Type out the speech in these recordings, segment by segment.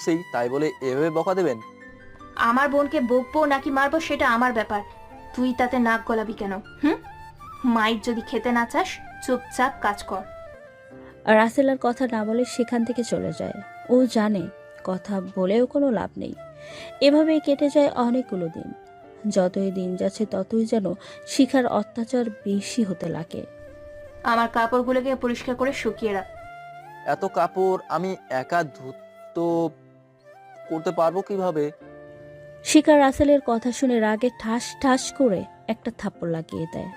বলছি তাই বলে এভাবে বকা দেবেন? আমার বোনকে বকবো নাকি মারবো সেটা আমার ব্যাপার। তুই তাতে নাক গলাবি কেন হুম? মাইর যদি খেতে না চাস চুপচাপ কাজ কর। রাসেল আর কথা না বলে সেখান থেকে চলে যায়। ও জানে কথা বলেও কোনো লাভ নেই। এভাবেই কেটে যায় অনেকগুলো দিন। যতই দিন যাচ্ছে ততই যেন শিখার অত্যাচার বেশি হতে লাগে। আমার কাপড়গুলোকে পরিষ্কার করে শুকিয়ে রাখ। এত কাপড় আমি একা ধুত করতে পারব কীভাবে? শিখা রাসেলের কথা শুনে রাগে ঠাস ঠাস করে একটা থাপ্পড় লাগিয়ে দেয়।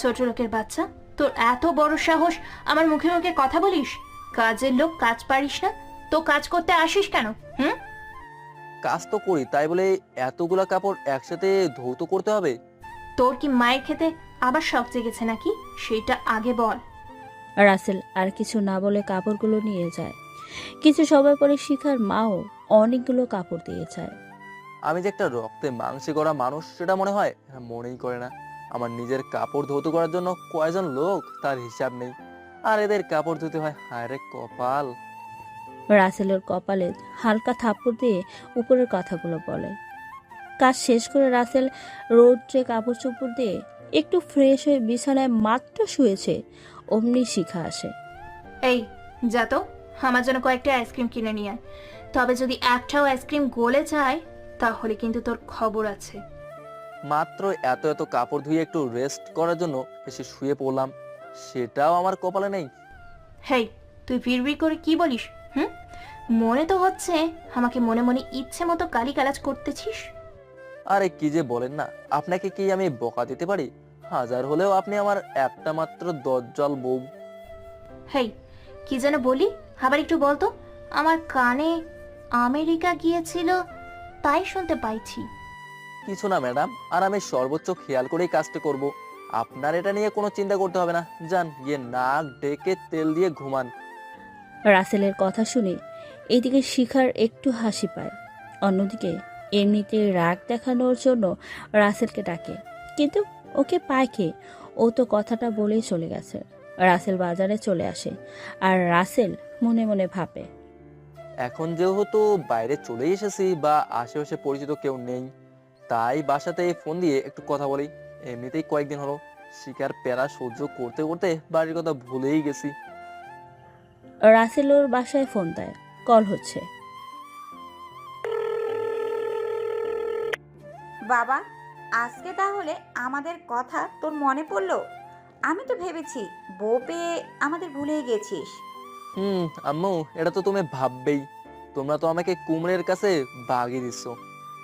ছোট লোকের বাচ্চা তোর এত বড় সাহস আমার মুখে মুখে কথা বলিস? কাজের লোক কাজ পারিস না তো কাজ করতে আসিস কেন হুম? কাজ তো করি তাই বলে এতগুলা কাপড় একসাথে ধৌত করতে হবে? তোর কি মায়ের খেতে আবার শখ জেগেছে নাকি? সেটা আগে বল। রাসেল আর কিছু না বলে কাপড়গুলো নিয়ে যায়। কিছু সময় পরে শিখার মাও অনেকগুলো কাপড় দিয়ে যায়। আমি যে একটা রক্তে মাংসে করা মানুষ সেটা মনে হয়? হ্যাঁ, মনেই করে না। আমার নিজের কাপড় ধৌত করার জন্য কয়জন লোক তার হিসাব নেই। আর এদের কাপড় ধুতে হয় হায় রে কপাল। রাসেলের কপালে হালকা থাপ্পড় দিয়ে উপরের কথাগুলো বলে। কাজ শেষ করে রাসেল রোদ্রে কাপড় চোপড় দিয়ে একটু ফ্রেশ হয়ে বিছানায় মাত্র শুয়েছে। অমনি শিখা আসে। এই যা তো আমার জন্য কয়েকটা আইসক্রিম কিনে নিয়ে আয়। তবে যদি একটাও আইসক্রিম গলে যায় তাহলে কিন্তু তোর খবর আছে। মাত্র এত এত কাপড় ধুয়ে একটু রেস্ট করার জন্য এসে শুয়ে পড়লাম। সেটাও আমার কপালে নেই। হেই তুই ভিড় করে কি বলিস হুম? মনে তো হচ্ছে আমাকে মনে মনে ইচ্ছে মতো গালি গালাজ করতেছিস। আরে কি যে বলেন না আপনাকে কি আমি বকা দিতে পারি? হাজার হলেও আপনি আমার একটা মাত্র দজ্জাল বউ। হেই কি যেন বলি আবার একটু বলতো আমার কানে আমেরিকা গিয়েছিল তাই শুনতে পাইছি। কিছু না ম্যাডাম। আর আমি সর্বোচ্চ খেয়াল করেই কাজটা করব। আপনার এটা নিয়ে কোনো চিন্তা করতে হবে না। যান গিয়ে নাক ডেকে তেল দিয়ে ঘুমান। রাসেলের কথা শুনে এদিকে শিখার একটু হাসি পায়। অন্যদিকে এমনিতে রাগ দেখানোর জন্য রাসেলকে ডাকে। কিন্তু ওকে পায় কে? ও তো কথাটা বলেই চলে গেছে। রাসেল বাজারে চলে আসে। আর রাসেল মনে মনে ভাবে এখন যেহেতু বাইরে চলে এসেছি বা আশেপাশে পরিচিত কেউ নেই তাই বাসাতে ফোন দিয়ে একটু কথা বলি। এমনিতেই কয়েকদিন হলো শিকার প্যারা সহ্য করতে করতে বাড়ির কথা ভুলেই গেছি। রাসেল ওর বাসায় ফোন দেয় কল হচ্ছে। বাবা আজকে তাহলে আমাদের কথা তোর মনে পড়ল? আমি তো ভেবেছি বউ পেয়ে আমাদের ভুলেই গেছিস। হুম আম্মু এটা তো তুমি ভাববেই। তোমরা তো আমাকে কুমড়ের কাছে বাগিয়ে দিচ্ছ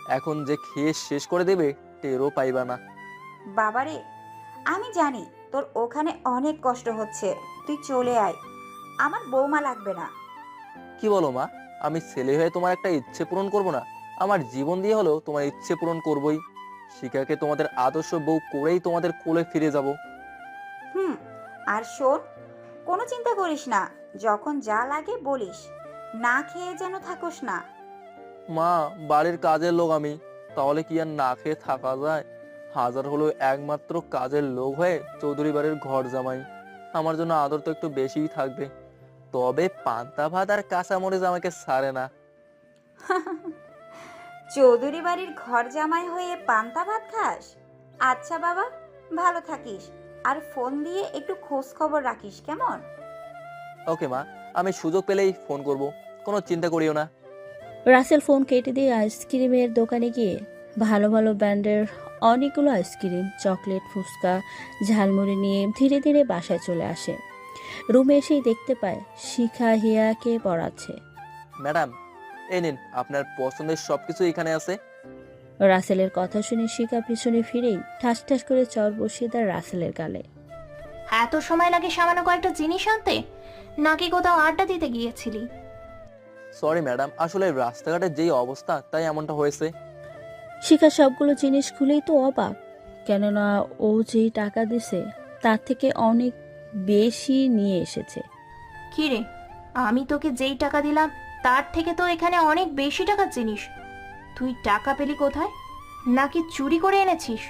এখন যে খেয়ে শেষ করে দেবে টেরও পাইবা না। বাবারে আমি জানি তোর ওখানে অনেক কষ্ট হচ্ছে। তুই চলে আয়। আমার বৌমা লাগবে না। কি বলো মা? আমি ছেলে হয়ে তোমার একটা ইচ্ছে পূরণ করব না। আমার জীবন দিয়ে হলেও তোমার ইচ্ছে পূরণ করবই। শিকাকে তোমাদের আদর্শ বউ করেই তোমাদের কোলে ফিরে যাব। হুম আর শোন কোনো চিন্তা করিস না। যখন যা লাগে বলিস। না খেয়ে যেন থাকোস না। মা বাড়ির কাজের লোক আমি। তাহলে কি আর না খেয়ে থাকা যায়? হাজার হলো একমাত্র কাজের লোক হয়ে চৌধুরী বাড়ির ঘর জামাই। আমার জন্য আদর তো একটু বেশিই থাকবে। তবে পান্তা ভাত আর কাঁচা মরিচ আমাকে ছাড়ে না। চৌধুরী বাড়ির ঘর জামাই হয়ে পান্তা ভাত খাস? আচ্ছা বাবা ভালো থাকিস। আর ফোন দিয়ে একটু খোঁজ খবর রাখিস কেমন? ওকে মা আমি সুযোগ পেলেই ফোন করব। কোনো চিন্তা করিও না। রাসেল ফোন কেটে দিয়ে আইসক্রিমের দোকানে গিয়ে ভালো ভালো ব্র্যান্ডের অনেকগুলো আইসক্রিম চকলেট ফুচকা ঝালমুড়ি নিয়ে ধীরে ধীরে বাসায় চলে আসে। রুমে এসেই দেখতে পায় শিখা হিয়াকে পড়াচ্ছে। ম্যাডাম এই নিন আপনার পছন্দের সবকিছু এখানে আছে। রাসেলের কথা শুনে শিখা পিছনে ফিরেই ঠাস ঠাস করে চর বসিয়ে দেয় রাসেলের গালে। এত সময় লাগে সামান্য কয়েকটা জিনিস আনতে? নাকি কোথাও আড্ডা দিতে গিয়েছিলি? সরি ম্যাডাম আসলে রাস্তাঘাটের যেই অবস্থা তাই এমনটা হয়েছে। শিখা সবগুলো জিনিস খুলেই তো অবাক। কেননা ও যেই টাকা দিছে তার থেকে অনেক বেশি নিয়ে এসেছে। কি রে? আমি তোকে যেই টাকা দিলাম তার থেকে তো এখানে অনেক বেশি টাকার জিনিস। তুই টাকা পেলি কোথায়? নাকি চুরি করে এনেছিস?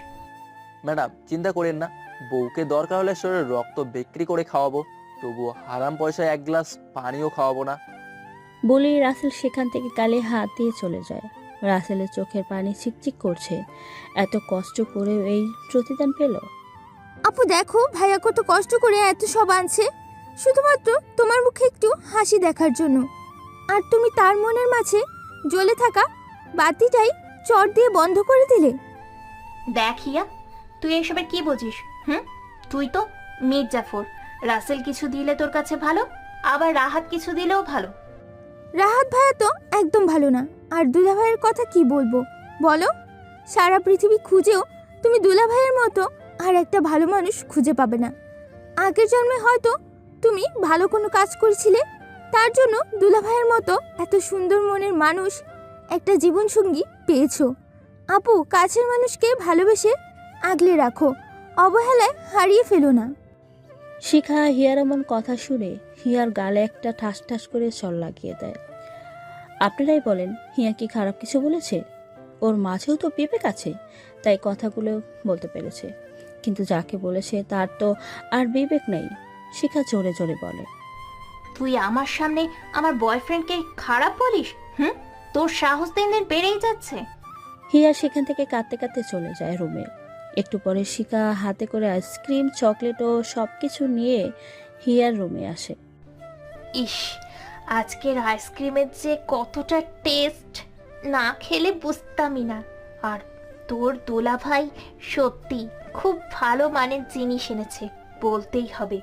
ম্যাডাম চিন্তা করেন না। বউকে দরকার হলে শরীরে রক্ত বিক্রি করে খাওয়াবো। তবুও হারাম পয়সায় এক গ্লাস পানিও খাওয়াবো না। বলেই রাসেল সেখান থেকে গালে হাত দিয়ে চলে যায়। রাসেলের চোখের পানি চিকচিক করছে। এত কষ্ট করে এই প্রতিদান পেল? আপু দেখো ভাইয়া কত কষ্ট করে এত সব আনছে। শুধুমাত্র তোমার মুখে একটু হাসি দেখার জন্য। আর তুমি তার মনের মাঝে জ্বলে থাকা বাতিটাই চট দিয়ে বন্ধ করে দিলে। দেখিয়া তুই এসবের কি বুঝিস হুম? তুই তো মির্জাফর। রাসেল কিছু দিলে তোর কাছে ভালো, আবার রাহাত কিছু দিলেও ভালো। রাহাত ভাইয়া তো একদম ভালো না, আর দুলা ভাইয়ের কথা কি বলব? বলো, সারা পৃথিবী খুঁজেও তুমি দুলা ভাইয়ের মতো আর একটা ভালো মানুষ খুঁজে পাবে না। আগের জন্মে হয়তো তুমি ভালো কোনো কাজ করেছিলে, তার জন্য দুলা ভাইয়ের মতো এত সুন্দর মনের মানুষ একটা জীবনসঙ্গী পেয়েছ। আপু, কাছের মানুষকে ভালোবেসে আগলে রাখো, অবহেলায় হারিয়ে ফেলো না। শিখা হিয়ার এমন কথা শুনে হিয়ার গালে একটা ঠাস ঠাস করে চল লাগিয়ে দেয়। আপনারাই বলেন হিয়া কি খারাপ কিছু বলেছে? ওর মাঝেও তো বিবেক আছে তাই কথাগুলো বলতে পেরেছে। কিন্তু যাকে বলেছে তার তো আর বিবেক নেই শিখা জোরে জোরে বলে। তুই আমার সামনে আমার বয়ফ্রেন্ডকে খারাপ বলিস? হুম? তোর সাহস দিন দিন বেড়েই যাচ্ছে। হিয়া সেখান থেকে কাঁদতে কাঁদতে চলে যায় রুমে। একটু পরে শিকা হাতে করে আইসক্রিম, চকলেট ও সব কিছু নিয়ে হিয়ার রুমে আসে। ইস, আজকের আইসক্রিমের যে কতটা টেস্ট, না খেলে বুঝতামই না। আর তোর দোলা ভাই সত্যি খুব ভালো মানের জিনিস এনেছে, বলতেই হবে।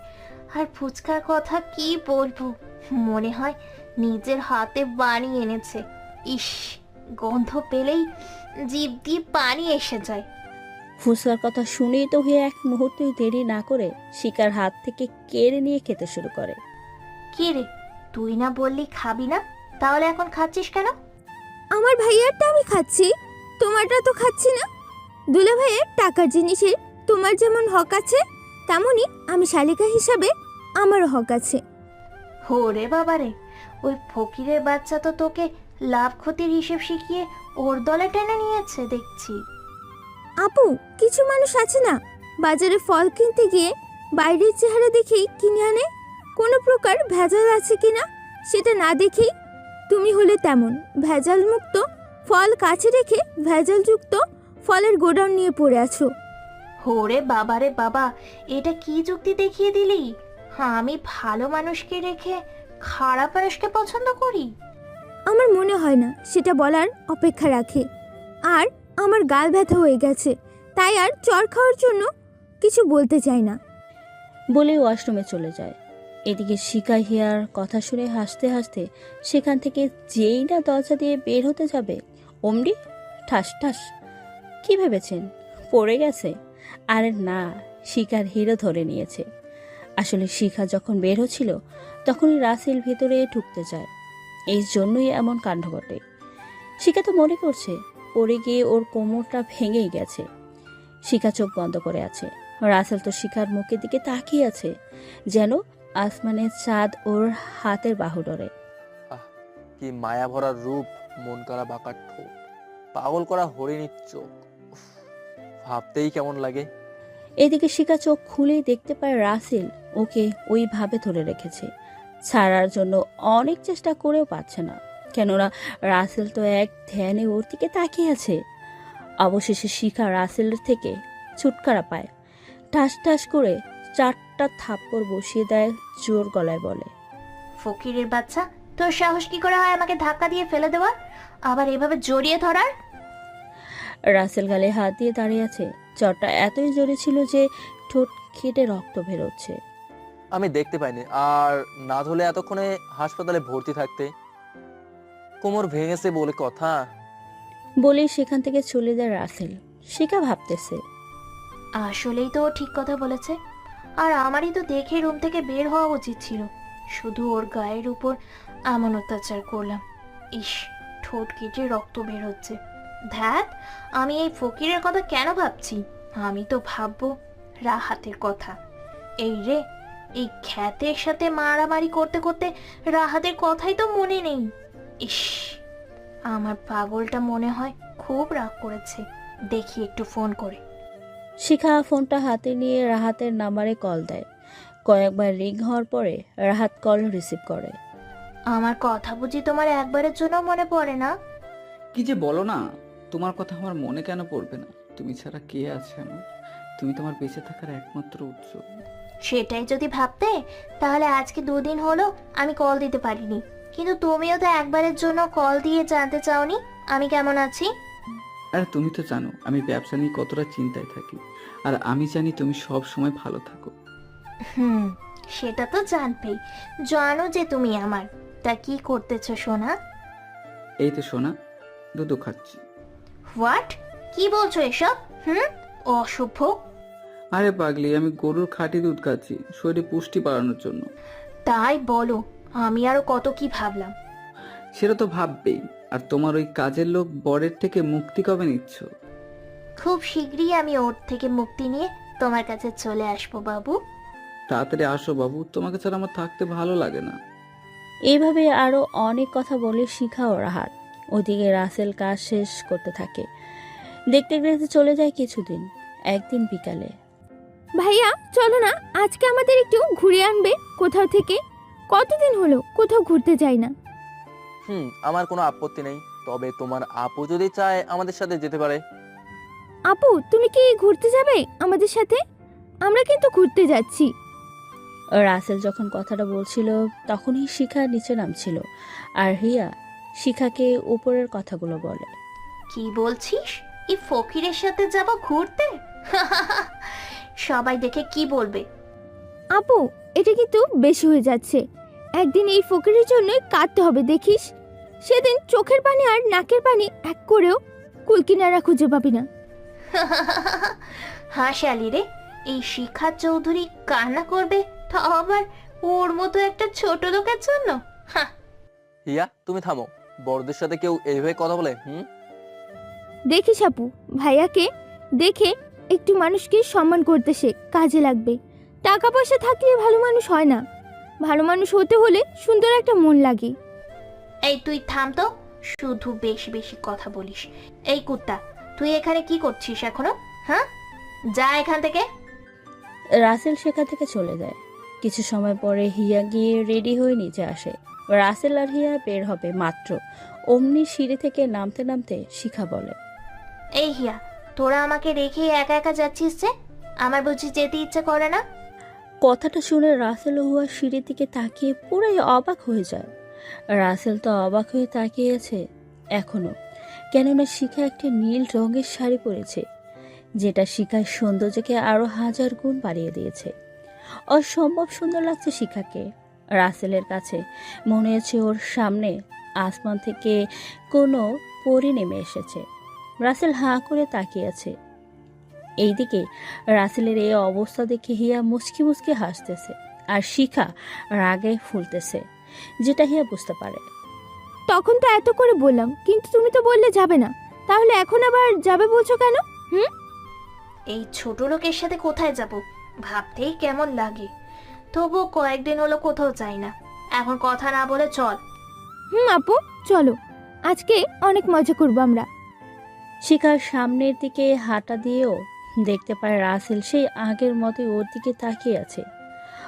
আর ফুচকার কথা কি বলব? মনে হয় নিজের হাতে বানিয়ে এনেছে। ইস, গন্ধ পেলেই জিভ দিয়ে পানি এসে যায়। ফুসকার কথা শুনেই তো হয়ে এক মুহূর্তে দেরি না করে শিকার হাত থেকে কেড়ে নিয়ে খেতে শুরু করে। কে রে? তুই না বললি খাবি না? তাহলে এখন খাচ্ছিস কেন? আমার ভাইয়ারটা আমি খাচ্ছি তোমারটা তো খাচ্ছি না। দুলা ভাইয়ের টাকার জিনিসের তোমার যেমন হক আছে তেমনই আমি শালিকা হিসাবে আমারও হক আছে। ওরে বাবারে ওই ফকিরের বাচ্চা তো তোকে লাভ ক্ষতির হিসেব শিখিয়ে ওর দলে টেনে নিয়েছে দেখছি। আপু কিছু মানুষ আছে না? বাজারে ফল কিনতে গিয়ে বাইরের চেহারা দেখেই কিনে আনে? কোনো প্রকার ভেজাল আছে কি না? সেটা না দেখেই তুমি হলে তেমন। ভেজাল মুক্ত ফল কাছে রেখে ভেজালযুক্ত ফলের গোডাউন নিয়ে পড়ে আছো। ওরে বাবারে বাবা এটা কি যুক্তি দেখিয়ে দিলি? হ্যাঁ আমি ভালো মানুষকে রেখে খারাপ মানুষকে পছন্দ করি। আমার মনে হয় না সেটা বলার অপেক্ষা রাখে। আর আমার গাল ব্যথা হয়ে গেছে, তাই আর চর খাওয়ার জন্য কিছু বলতে চাই না। বলে ওয়াশরুমে চলে যায়। এদিকে শিকা হিয়ার কথা শুনে হাসতে হাসতে সেখান থেকে যেই না দরজা দিয়ে বের হতে যাবে অমরি ঠাস ঠাস, কি ভেবেছেন? পড়ে গেছে? আরে না শিকার হিরো ধরে নিয়েছে। আসলে শিখা যখন বের হচ্ছিল, তখনই রাসেল ভিতরে ঢুকতে যায়। এই জন্যই এমন কাণ্ড ঘটে। শিখা তো মনে করছে পড়ে গিয়ে ওর কোমরটা ভেঙেই গেছে। শিখা চোখ বন্ধ করে আছে। রাসেল তো শিখার মুখের দিকে তাকিয়ে আছে যেন আসমানের চাঁদ ওর হাতের বাহু ডরে। কি মায়া ভরা রূপ মন করা বাঁকা ঠোঁট। পাগল করা হরিণীর চোখ। ভাবতেই কেমন লাগে। এদিকে শিকা চোখ খুলেই দেখতে পায় রাসেল ওকে ওইভাবে ধরে রেখেছে। ছাড়ার জন্য অনেক চেষ্টা করেও পাচ্ছে না। কেননা রাসেল তো এক ধ্যানে ওর দিকে তাকিয়ে আছে। অবশেষে শিখা রাসেলের থেকে ছুটকারা পায়। ঠাস ঠাস করে চারটা থাপ্পড় বসিয়ে দেয় জোর গলায় বলে ফকিরের বাচ্চা তোর সাহস কি করে হয় আমাকে ধাক্কা দিয়ে ফেলে দেওয়ার? আবার এভাবে জড়িয়ে ধরার? রাসেল গালে হাত দিয়ে দাঁড়িয়ে আছে। চরটা এতই জোরে ছিল যে ঠোঁট কেটে রক্ত বেরোচ্ছে। আমি দেখতে পাইনি। আর না ধরলে এতক্ষণে হাসপাতালে ভর্তি থাকতে? কোমর ভেঙেছে বলে কথা। বলেই সেখান থেকে চলে যায় রাসেল। শিকা ভাবতেছে? আসলেই তো ও ঠিক কথা বলেছে। আর আমারই তো দেখে রুম থেকে বের হওয়া উচিত ছিল। শুধু ওর গায়ের উপর এমন অত্যাচার করলাম। ইস ঠোঁট কেটে রক্ত বের হচ্ছে। ধ্যাত আমি এই ফকিরের কথা কেন ভাবছি? আমি তো ভাববো রাহাতের কথা। এই রে এই খ্যাতের সাথে মারামারি করতে করতে রাহাতের কথাই তো মনে নেই। ইস আমার পাগলটা মনে হয় খুব রাগ করেছে। দেখি একটু ফোন করে। শিখা ফোনটা হাতে নিয়ে রাহাতের নাম্বারে কল দেয়। কয়েকবার রিং হওয়ার পরে রাহাত কল রিসিভ করে। আমার কথা বুঝি তোমার একবারের জন্য মনে পড়ে না? কি যে বলো না তোমার কথা আমার মনে কেন পড়বে না? তুমি ছাড়া কে আছে আমার? তুমি তোমার বেঁচে থাকার একমাত্র উৎস। সেটাই যদি ভাবতে তাহলে আজকে দুদিন হলো আমি কল দিতে পারিনি। কিন্তু তুমিও তো একবারের জন্য কল দিয়ে জানতে চাওনি আমি কেমন আছি? আর তুমি তো জানো আমি ব্যবসা নিয়ে কতটা চিন্তায় থাকি আর আমি জানি তুমি সব সময় ভালো থাকো। হুম সেটা তো জানবেই জানো যে তুমি আমার তা কি করতেছো সোনা? এই তো শোনা দুধু খাচ্ছি। হোয়াট? কি বলছো এসব? হুম অসভ্য। আরে পাগলি আমি গরুর খাঁটি দুধ খাচ্ছি শরীরে পুষ্টি বাড়ানোর জন্য। তাই বলো আমি আরও কত কি ভাবলাম। সেটা তো ভাববেই। আর তোমার ওই কাজের লোক বরের থেকে মুক্তি কবে নিচ্ছ? খুব শীঘ্রই আমি ওর থেকে মুক্তি নিয়ে তোমার কাছে চলে আসব বাবু। তাড়াতাড়ি আসো বাবু। তোমাকে ছাড়া আমার থাকতে ভালো লাগে না। এইভাবে আরও অনেক কথা বলে শিখা ও রাহাত ওদিকে রাসেল কাজ শেষ করতে থাকে। দেখতে দেখতে চলে যায় কিছুদিন একদিন বিকালে। ভাইয়া চলো না। আজকে আমাদের একটু ঘুরে আনবে কোথাও থেকে। কতদিন হলো? কোথাও ঘুরতে যাই না। হুম আমার কোনো আপত্তি নেই। তবে তোমার আপু যদি চায় আমাদের সাথে যেতে পারে। আপু তুমি কি ঘুরতে যাবে আমাদের সাথে? আমরা কিন্তু ঘুরতে যাচ্ছি। রাসেল যখন কথাটা বলছিল তখনই শিখা নিচে নামছিল। আর হিয়া শিখাকে উপরের কথাগুলো বলে। কি বলছিস? এই ফকিরের সাথে যাব ঘুরতে? সবাই দেখে কি বলবে? আপু এটা কিন্তু বেশি হয়ে যাচ্ছে। একদিন এই ফকিরের জন্যই কাঁদতে হবে দেখিস? সেদিন চোখের পানি আর নাকের পানি এক করেও কুলকিনারা খুঁজে পাবি না। হাসালি রে এই শিখা চৌধুরী কান্না করবে তা আবার ওর মতো একটা ছোট লোকের জন্য? হিয়া তুমি থামো বড়দের সাথে কেউ এইভাবে কথা বলে হুম? দেখিস আপু ভাইয়াকে দেখে একটু মানুষকে সম্মান করতে শেখ কাজে লাগবে। টাকা পয়সা থাকলে ভালো মানুষ হয় না। ভালো মানুষ হতে হলে সুন্দর একটা মন লাগে। এই তুই থাম তো শুধু বেশি বেশি কথা বলিস। এই কুত্তা তুই এখানে কি করছিস এখনও? হ্যাঁ? যা এখান থেকে। রাসেল সেখান থেকে চলে যায়। কিছু সময় পরে হিয়া গিয়ে রেডি হয়ে নিচে আসে। রাসেল আর হিয়া বের হবে মাত্র। অমনি সিঁড়ি থেকে নামতে নামতে শিখা বলে এই হিয়া তোরা আমাকে রেখে একা একা যাচ্ছিস যে? আমার বুঝি যেতে ইচ্ছে করে না? কথাটা শুনে রাসেল হুয়া সিঁড়ির দিকে তাকিয়ে পুরাই অবাক হয়ে যায়। রাসেল তো অবাক হয়ে তাকিয়েছে এখনও, কেননা শিখা একটি নীল রঙের শাড়ি পরেছে, যেটা শিখার সৌন্দর্যকে আরও হাজার গুণ বাড়িয়ে দিয়েছে। অসম্ভব সুন্দর লাগছে শিখাকে। রাসেলের কাছে মনে হচ্ছে ওর সামনে আসমান থেকে কোনো পরি নেমে এসেছে। রাসেল হাঁ করে তাকিয়ে আছে। এইদিকে রাসেলের এই অবস্থা দেখে হিয়া মুচকি মুচকি হাসতেছে আর শিখা রাগে ফুলতেছে যেটা হিয়া বুঝতে পারে। তখন তো এত করে বললাম কিন্তু তুমি তো বললে যাবে না। তাহলে এখন আবার যাবে বলছো কেন? হুম? এই ছোট লোকের সাথে কোথায় যাব? ভাবতেই কেমন লাগে। তবু কয়েকদিন হলো কোথাও যাই না। এখন কথা না বলে চল। হুম আপু চলো। আজকে অনেক মজা করব আমরা। শিখার সামনের দিকে হাঁটা দিয়েও দেখতে পায় রাসেল সেই আগের মতোই ওর দিকে তাকিয়ে আছে।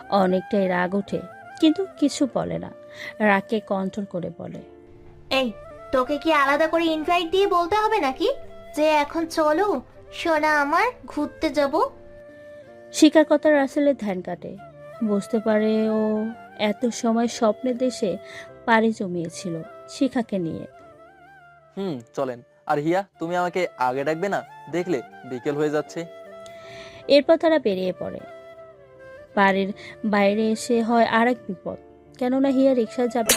অনেকটাই রাগ ওঠে কিন্তু কিছু বলে না। রাগকে কন্ট্রোল করে বলে এই তোকে কি আলাদা করে ইনভাইট দিয়ে বলতে হবে নাকি? যে এখন চলো সোনা আমার ঘুরতে যাব? শিকার কথা রাসেলের ধ্যান কাটে। বুঝতে পারে ও এত সময় স্বপ্নের দেশে পাড়ি জমিয়েছিল শিখাকে নিয়ে। হুম চলেন। আর হিয়া, তুমি আমাকে আগে ডাকবে না? দেখলে, বিকেল হয়ে যাচ্ছে। এরপর তারা বেরিয়ে পড়ে। বাড়ির বাইরে এসে হয় আর এক বিপদ। কেননা হিয়া রিক্সা যাবে